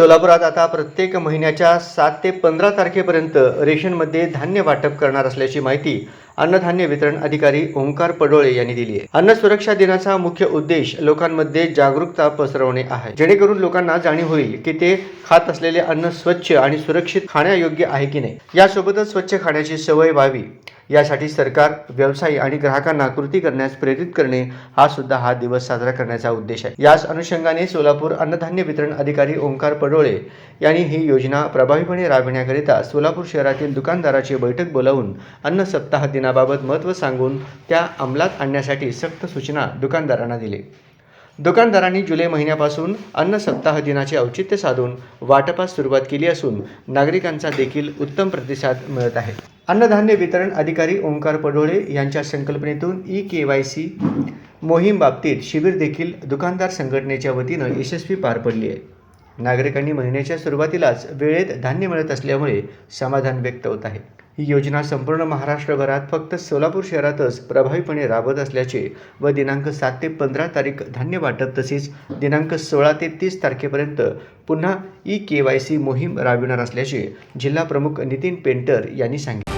सोलापुरात आता प्रत्येक महिन्याच्या सात ते पंधरा तारखेपर्यंत रेशनमध्ये धान्य वाटप करणार असल्याची माहिती अन्नधान्य वितरण अधिकारी ओंकार पडोळे यांनी दिली आहे. अन्न सुरक्षा दिनाचा मुख्य उद्देश लोकांमध्ये जागरूकता पसरवणे आहे. जेणेकरून लोकांना जाणीव होईल की ते खात असलेले अन्न स्वच्छ आणि सुरक्षित खाण्यायोग्य आहे की नाही. यासोबतच स्वच्छ खाण्याची सवय व्हावी. यासाठी सरकार व्यवसायी आणि ग्राहकांना कृती करण्यास प्रेरित करणे हा सुद्धा हा दिवस साजरा करण्याचा उद्देश आहे. याच अनुषंगाने सोलापूर अन्नधान्य वितरण अधिकारी ओंकार पडोळे यांनी ही योजना प्रभावीपणे राबविण्याकरिता सोलापूर शहरातील दुकानदाराची बैठक बोलावून अन्न सप्ताह दिनाबाबत महत्त्व सांगून त्या अंमलात आणण्यासाठी सक्त सूचना दुकानदारांना दिली. दुकानदारांनी जुलै महिन्यापासून अन्न सप्ताह दिनाचे औचित्य साधून वाटपास सुरुवात केली असून नागरिकांचा देखील उत्तम प्रतिसाद मिळत आहे. अन्नधान्य वितरण अधिकारी ओंकार पडोळे यांच्या संकल्पनेतून ई के वाय सी मोहीम बाबतीत शिबिर देखील दुकानदार संघटनेच्या वतीनं यशस्वी पार पडली आहे. नागरिकांनी महिन्याच्या सुरुवातीलाच वेळेत धान्य मिळत असल्यामुळे समाधान व्यक्त होत आहे. ही योजना संपूर्ण महाराष्ट्रभरात फक्त सोलापूर शहरातच प्रभावीपणे राबत असल्याचे व दिनांक सात ते पंधरा तारीख धान्य वाटप तसेच दिनांक सोळा ते तीस तारखेपर्यंत पुन्हा ई के वाय सी मोहीम राबविणार असल्याचे जिल्हा प्रमुख नितीन पेंटर यांनी सांगितले.